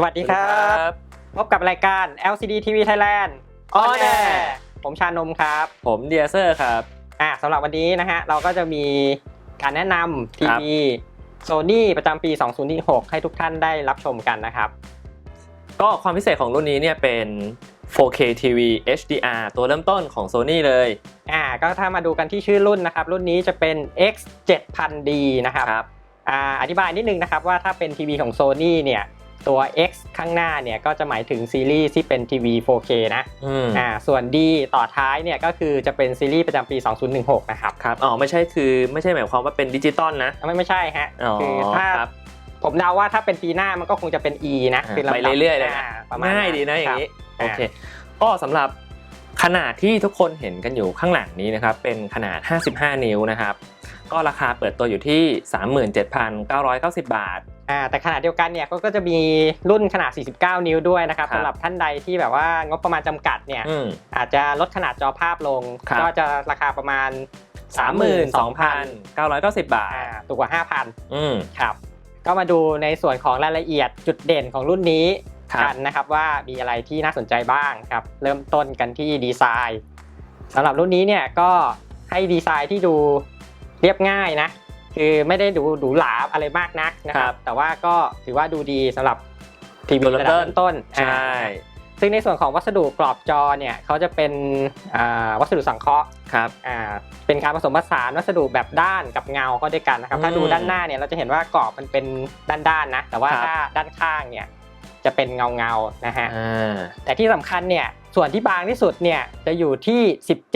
สวัสดีครับ พบกับรายการ LCD TV Thailand On Air ผมชานมครับ ผมเดียเซอร์ครับอ่าสำหรับวันนี้นะฮะ เราก็จะมีการแนะนำทีครับวีโซนี่ประจำปี 2026 ให้ทุกท่านได้รับชมกันนะครับ ก็ความพิเศษของรุ่นนี้เนี่ยเป็น 4K TV HDR ตัวเริ่มต้นของ Sony เลย อ่า ก็ถ้ามาดูกันที่ชื่อรุ่นนะครับ รุ่นนี้จะเป็น X 7000D นะครับครับอ่า อธิบายนิดนึงนะครับว่าถ้าเป็นทีวีของ Sony เนี่ย ตัว X ข้างหน้าเนี่ยก็จะหมายถึงซีรีส์ที่เป็นทีวี 4K นะอืมอ่าส่วน D ต่อท้ายเนี่ยก็คือจะเป็นซีรีส์ประจำปี 2016 นะครับครับอ๋อไม่ใช่คือไม่ใช่หมายความว่าเป็นดิจิตอลนะไม่ไม่ใช่ฮะอ๋อคือถ้าครับผมเดาว่าถ้าเป็นปีหน้ามันก็คงจะเป็น E นะอ่าคือลำดับไปเรื่อยๆเลยนะาประมาณง่ายดีนะอย่างนี้นี้ครับโอเคก็สำหรับขนาดที่ทุกคนเห็นกันอยู่ข้างหลังนี้นะครับ เป็นขนาด 55 นิ้วนะครับ ก็ราคาเปิดตัวอยู่ที่ 37,990 บาท อ่าแต่ขนาดเดียวกันเนี่ยก็ก็จะมีรุ่นขนาด 49 นิ้วด้วยนะครับครับสำหรับท่านใดที่แบบว่างบประมาณจำกัดเนี่ยอืมอาจจะลดขนาดจอภาพลงครับก็จะราคาประมาณ 32,000 32,990 บาทอ่าถูกกว่า 5,000อืมครับก็มาดูในส่วนของรายละเอียดจุดเด่นของรุ่นนี้ครับกันนะครับว่ามีอะไรที่น่าสนใจบ้างครับเริ่มต้นกันที่ดีไซน์สำหรับรุ่นนี้เนี่ยก็ให้ดีไซน์ที่ดูเรียบง่ายนะ คือไม่ได้ดูหรูหราอะไรมากนักนะคครัรับบแต่ว่าก็ถือว่าดูดีสำหรับทีวีตัวเริ่ระมดับต้นเริ่มต้นใช่อ่าซึ่งในส่วนของวัสดุกรอบจอเนี่ยเขาจะเป็นอ่าวัสดุสังเคราะห์ครับอ่าเป็นการผสมผสานวัสดุแบบด้านกับเงาเข้าด้วยกันนะครับถ้าอืมดูด้านหน้าเนี่ยเราจะเห็นว่ากรอบมันเป็นด้านๆนะแต่ว่าครับถ้าด้านข้างเนี่ยจะเป็นเงาเงาๆนะฮะอ่าแต่ที่สำคัญเนี่ย ส่วนที่บางที่สุดเนี่ยจะอยู่ที่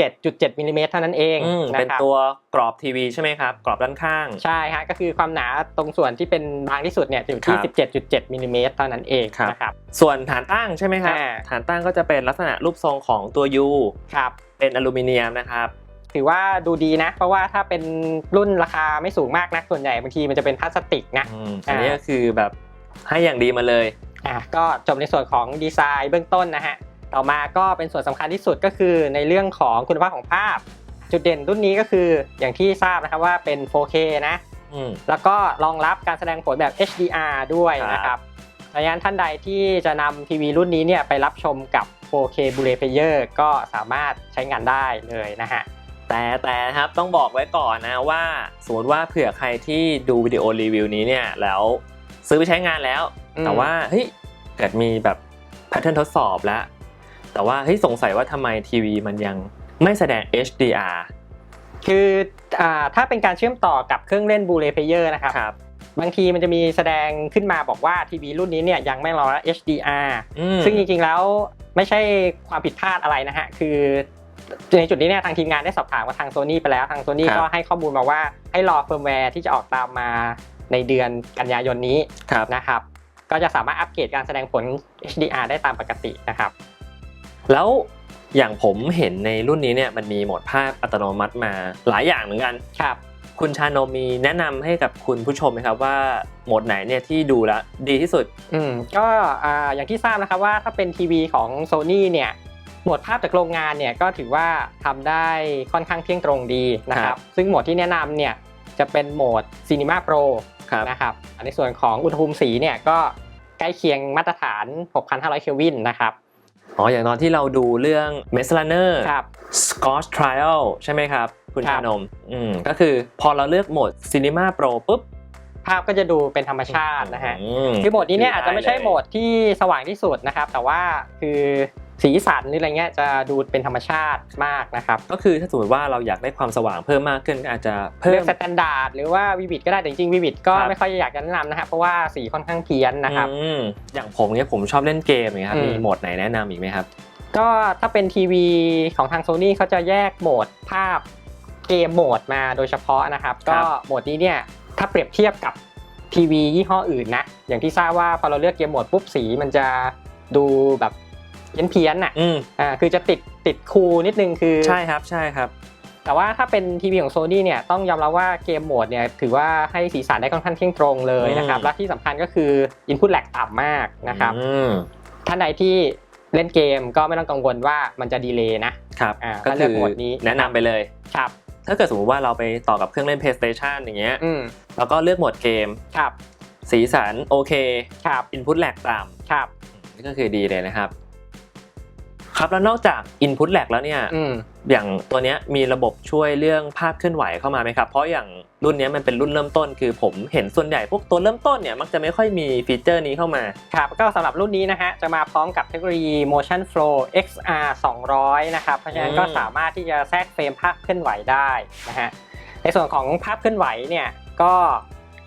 17.7มิลลิเมตรเท่านั้นเองอืมนะเป็นครับตัวกรอบทีวีใช่ไหมครับ กรอบด้านข้าง ใช่ฮะก็คือความหนาตรงส่วนที่เป็นบางที่สุดเนี่ยจะอยู่ที่ครับ17.7มิลลิเมตรเท่านั้นเองครับนะครับส่วนฐานตั้งใช่ไหมครับอ่าฐานตั้งก็จะเป็นลักษณะรูปทรงของตัว U ครับเป็นอลูมิเนียมนะครับถือว่าดูดีนะ เพราะว่าถ้าเป็นรุ่นราคาไม่สูงมากนะส่วนใหญ่บางทีมันจะเป็นพลาสติกนะอืมอันนี้ก็คือแบบให้อย่างดีมาเลยอะก็จบในส่วนของดีไซน์เบื้องต้นนะฮะ ต่อมาก็เป็นส่วนสำคัญที่สุดก็คือในเรื่องของคุณภาพของภาพ จุดเด่นรุ่นนี้ก็คืออย่างที่ทราบนะครับว่าเป็น 4K นะอืมแล้วก็รองรับการแสดงผลแบบ HDR ด้วยครับนะครับดังนั้นท่านใดที่จะนำทีวีรุ่นนี้เนี่ยไปรับชมกับ 4K Blu-ray Player ก็สามารถใช้งานได้เลยนะฮะ แต่แต่นะครับต้องบอกไว้ก่อนนะว่าสมมติว่าเผื่อใครที่ดูวิดีโอรีวิวนี้เนี่ยแล้วซื้อไปใช้งานแล้วอืมแต่ว่าเฮ้ยเกิดมีแบบแพทเทิร์นทดสอบแล้ว แต่ว่าเฮ้ยสงสัยว่าทำไมทีวีมันยังไม่แสดง HDR คืออ่าถ้าเป็นการเชื่อมต่อกับเครื่องเล่น Blu-ray Player นะครับครับ บางทีมันจะมีแสดงขึ้นมาบอกว่าทีวีรุ่นนี้เนี่ยยังไม่รองรับ HDR อืม ซึ่งจริงๆแล้วไม่ใช่ความผิดพลาดอะไรนะฮะ คือในจุดนี้เนี่ยทางทีมงานได้สอบถามกับทางโซนี่ไปแล้ว ทางโซนี่ครับ ก็ให้ข้อมูลมาว่าให้รอเฟิร์มแวร์ที่จะออกตามมาในเดือนกันยายนนี้ครับ นะครับ ก็จะสามารถอัปเกรดการแสดงผล HDR ได้ตามปกตินะครับ แล้วอย่างผมเห็นในรุ่นนี้เนี่ยมันมีโหมดภาพอัตโนมัติมาหลายอย่างเหมือนกันครับ คุณชานมมีแนะนำให้กับคุณผู้ชมไหมครับว่าโหมดไหนเนี่ยที่ดูแล้วดีที่สุดอืมก็อ่าอย่างที่ทราบนะครับว่าถ้าเป็นทีวีของ Sony เนี่ยโหมดภาพจากโรงงานเนี่ยก็ถือว่าทำได้ค่อนข้างเที่ยงตรงดีนะคครัรับบซึ่งโหมดที่แนะนำเนี่ยจะเป็นโหมด Cinema Pro ครับนะครับในส่วนของอุณหภูมิสีเนี่ยก็ใกล้เคียงมาตรฐาน 6,500 เคลวินนะครับ อ๋อ อย่างตอนที่เราดูเรื่อง m e s l a n e r ครับ Scotch Trial ใช่ไหมครับ คุณครับชานมอืมก็คือพอเราเลือกโหมด Cinema Pro ปุ๊บ ภาพก็จะดูเป็นธรรมชาตินะฮะอืมคือโหมดนี้เนี่ยอาจจะไม่ใช่เลยโหมดที่สว่างที่สุดนะครับ แต่ว่าคือ สีสันหรืออะไรเงี้ยจะดูเป็นธรรมชาติมากนะครับ ก็คือถ้าสมมติว่าเราอยากได้ความสว่างเพิ่มมากขึ้นก็อาจจะเพิ่เลืม อกสแตนดาร์ดหรือว่าวิวิดก็ได้แต่จริงๆวิวิดก็ครับ ไม่ค่อยอยากจะแนะนำนะครับเพราะว่าสีค่อนข้างเพี้ยนนะครับ อืมอย่างผมเนี่ยผมชอบเล่นเกมอย่างเงี้ยครับอืม มีโหมดไหนแนะนำอีกไหมครับ ก็ถ้าเป็นทีวีของทางโซนี่เขาจะแยกโหมดภาพเกมโหมดมาโดยเฉพาะนะครับครัก็บโหมดนี้เนี่ยถ้าเปรียบเทียบกับทีวียี่ห้ออื่นนะ อย่างที่ทราบว่าพอเราเลือกเกมโหมดปุ๊บสีมันจะดูแบบ เพี้ยนเพียนๆน่ะอืมอ่าคือจะติดติดคูลนิดนึงคือใช่ครับใช่ครับ แต่ว่าถ้าเป็นทีวีของโซนี่เนี่ยต้องยอมรับว่าเกมโหมดเนี่ยถือว่าให้สีสันได้ค่อนข้างเที่ยงตรงเลยนะครับอืมและที่สำคัญก็คือ Input lag ต่ำมากนะครับอืมท่านใดที่เล่นเกมก็ไม่ต้องกังวลว่ามันจะดีเลย์นะครับอ่าก็ก็เลืคืออกโหมดนี้แนะนำไปเลยครับถ้าเกิดสมมติว่าเราไปต่อกับเครื่องเล่น PlayStation อย่างเงี้ยอืมแล้วก็เลือกโหมดเกมครับสีสันโอเคครับ input lag ต่ำครับนี่ก็คือดีเลยนะครับ ครับแล้วนอกจาก input lag แล้วเนี่ยอืมอย่างตัวเนี้ยมีระบบช่วยเรื่องภาพเคลื่อนไหวเข้ามาไหมครับ เพราะอย่างรุ่นเนี้ยมันเป็นรุ่นเริ่มต้น คือผมเห็นส่วนใหญ่พวกตัวเริ่มต้นเนี่ยมักจะไม่ค่อยมีฟีเจอร์นี้เข้ามาครับก็สำหรับรุ่นนี้นะฮะจะมาพร้อมกับเทคโนโลยี Motion Flow XR 200 นะครับ เพราะฉะนั้นก็อืมสามารถที่จะแทรกเฟรมภาพเคลื่อนไหวได้นะฮะในส่วนของภาพเคลื่อนไหวเนี่ยก็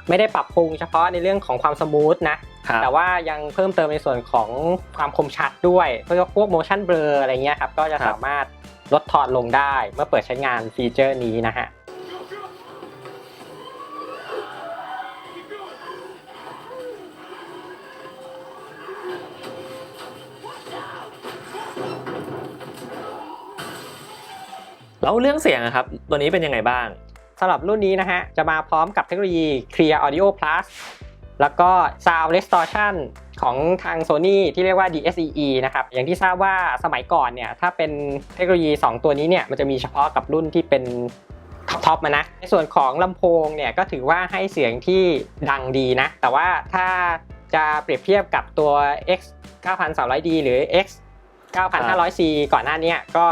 ไม่ได้ปรับปรุงเฉพาะในเรื่องของความสมูทนะ ครับแต่ว่ายังเพิ่มเติมในส่วนของความคมชัดด้วยเพื่อพวก motion blur อะไรเงี้ยครับก็จะสามารถลดทอนลงได้เมื่อเปิดใช้งานฟีเจอร์นี้นะฮะ แล้วเรื่องเสียงอะครับ ตัวนี้เป็นยังไงบ้าง สำหรับรุ่นนี้นะฮะ จะมาพร้อมกับเทคโนโลยี Clear Audio Plus แล้วก็ Sound Distortion ของทาง Sony ที่เรียกว่า DSEE นะครับ อย่างที่ทราบว่าสมัยก่อนเนี่ย ถ้าเป็นเทคโนโลยี 2 ตัวนี้เนี่ย มันจะมีเฉพาะกับรุ่นที่เป็นท็อปมานะ ในส่วนของลำโพงเนี่ย ก็ถือว่าให้เสียงที่ดังดีนะ แต่ว่าถ้าจะเปรียบเทียบกับตัว X 9300D หรือ X 9500C ก่อนหน้านี้ก็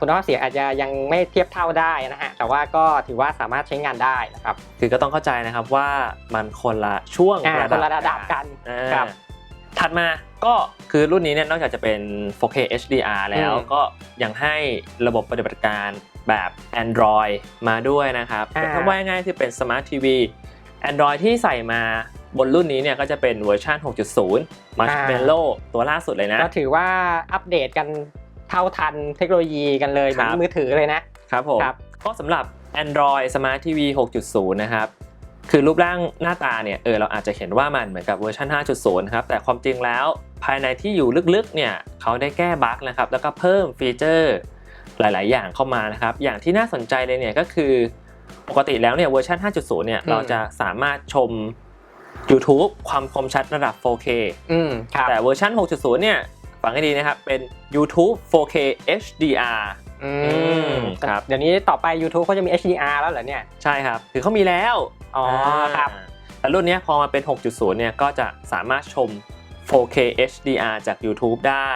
คุณภาพเสียงอาจจะยังไม่เทียบเท่าได้นะฮะแต่ว่าก็ถือว่าสามารถใช้งานได้นะครับคือก็ต้องเข้าใจนะครับว่ามันคนละช่วงอ่าคนละระดับกันอ่าครับถัดมาก็คือรุ่นนี้เนี่ยนอกจากจะเป็น 4K HDR แล้วอืมก็ยังให้ระบบปฏิบัติการแบบ Android มาด้วยนะครับอ่าแต่ถ้าว่าง่ายๆคือเป็น Smart TV Android ที่ใส่มาบนรุ่นนี้เนี่ยก็จะเป็นเวอร์ชัน6.0 Marshmallow ตัวล่าสุดเลยนะ ก็ถือว่าอัปเดตกัน เท่าทันเทคโนโลยีกันเลยเหมือนครับมือถือเลยนะครับผมครับก็สำหรับ Android Smart TV 6.0 นะครับคือรูปร่างหน้าตาเนี่ยเออเราอาจจะเห็นว่ามันเหมือนกับเวอร์ชัน5.0นะครับ แต่ความจริงแล้วภายในที่อยู่ลึกๆเนี่ยเขาได้แก้บั๊กนะครับ แล้วก็เพิ่มฟีเจอร์หลาย ๆ อย่างเข้ามานะครับ อย่างที่น่าสนใจเลยเนี่ยก็คือปกติแล้วเนี่ยเวอร์ชัน5.0 เนี่ยอืมเราจะสามารถชม YouTube ความคมชัดระดับ 4K อืมครับแต่เวอร์ชัน6.0 เนี่ย ฟังให้ดีนะครับ เป็น YouTube 4K HDR อืมครับ เดี๋ยวนี้ต่อไป YouTube เขาจะมี HDR แล้วเหรอเนี่ย ใช่ครับ คือเขามีแล้ว อ๋อครับาแต่รุ่นเนี้ยพอมาเป็น 6.0 เนี่ย ก็จะสามารถชม 4K HDR จาก YouTube ได้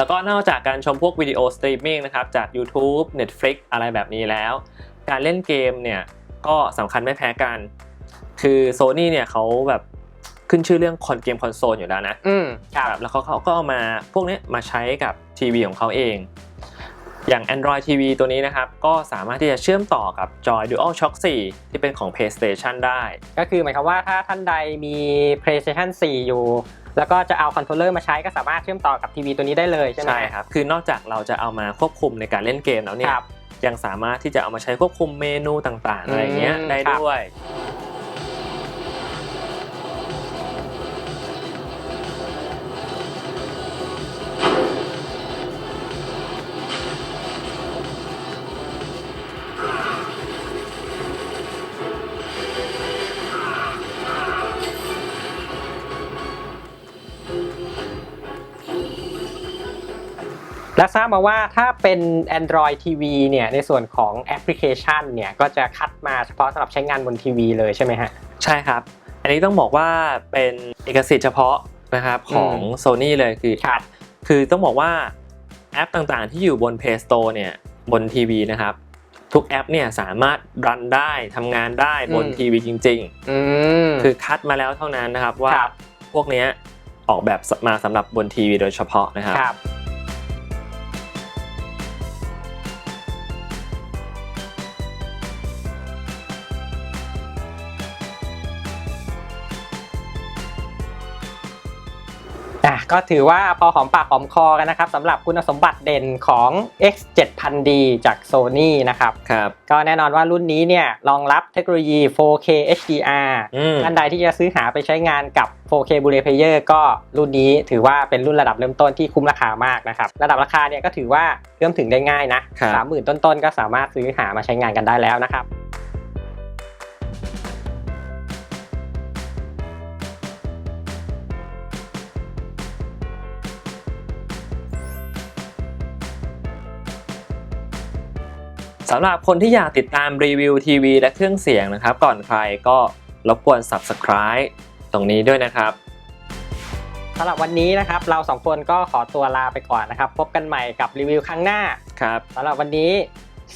แล้วก็นอกจากการชมพวกวิดีโอสตรีมมิ่งนะครับจาก YouTube Netflix อะไรแบบนี้แล้ว การเล่นเกมเนี่ยก็สำคัญไม่แพ้กัน คือ Sony เนี่ยเขาแบบขึ้นชื่อเรื่องคอนเกมคอนโซลอยู่แล้วนะอืมครับครับแล้วเขาเขาก็เอามาพวกเนี้ยมาใช้กับทีวีของเขาเอง อย่าง Android TV ตัวนี้นะครับ ก็สามารถที่จะเชื่อมต่อกับจอย DualShock 4 ที่เป็นของ PlayStation ได้ ก็คือหมายความว่าถ้าท่านใดมี PlayStation 4 อยู่ แล้วก็จะเอาคอนโทรลเลอร์มาใช้ก็สามารถเชื่อมต่อกับทีวีตัวนี้ได้เลยใช่ไหมใช่ครับ คือนอกจากเราจะเอามาควบคุมในการเล่นเกมแล้วเนี่ยครับยังสามารถที่จะเอามาใช้ควบคุมเมนูต่างๆอะไรเงี้ยอืมได้ครับด้วย และทราบมาว่าถ้าเป็น Android TV เนี่ยในส่วนของแอปพลิเคชันเนี่ยก็จะคัดมาเฉพาะสำหรับใช้งานบนทีวีเลยใช่ไหมฮะ ใช่ครับ อันนี้ต้องบอกว่าเป็นเอกสิทธิ์เฉพาะนะครับของ Sony เลยคือครับคือต้องบอกว่าแอปต่างๆ ที่อยู่บน Play Store เนี่ยบนทีวีนะครับ ทุกแอปเนี่ยสามารถรันได้ทำงานได้บนอืมทีวีจริงอืมๆคือคัดมาแล้วเท่านั้นนะครับว่าครับพวกเนี้ยออกแบบมาสำหรับบนทีวีโดยเฉพาะนะครับ ก็ถือว่าพอหอมปากหอมคอกันนะครับสำหรับคุณสมบัติเด่นของ X 7000D จาก Sony นะครับครับก็แน่นอนว่ารุ่นนี้เนี่ยรองรับเทคโนโลยี 4K HDR อืมท่านใดที่จะซื้อหาไปใช้งานกับ 4K Blu-ray Player ก็รุ่นนี้ถือว่าเป็นรุ่นระดับเริ่มต้นที่คุ้มราคามากนะครับ ระดับราคาเนี่ยก็ถือว่าเอื้อมถึงได้ง่ายนะครับสามหมื่นต้นๆก็สามารถซื้อหามาใช้งานกันได้แล้วนะครับ สำหรับคนที่อยากติดตามรีวิวทีวีและเครื่องเสียงนะครับ ก่อนใครก็รบกวน Subscribe ตรงนี้ด้วยนะครับสำหรับวันนี้นะครับเราสองคนก็ขอตัวลาไปก่อนนะครับ พบกันใหม่กับรีวิวครั้งหน้าครับสำหรับวันนี้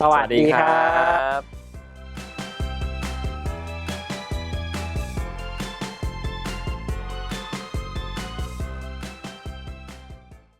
สวัสดีครับบ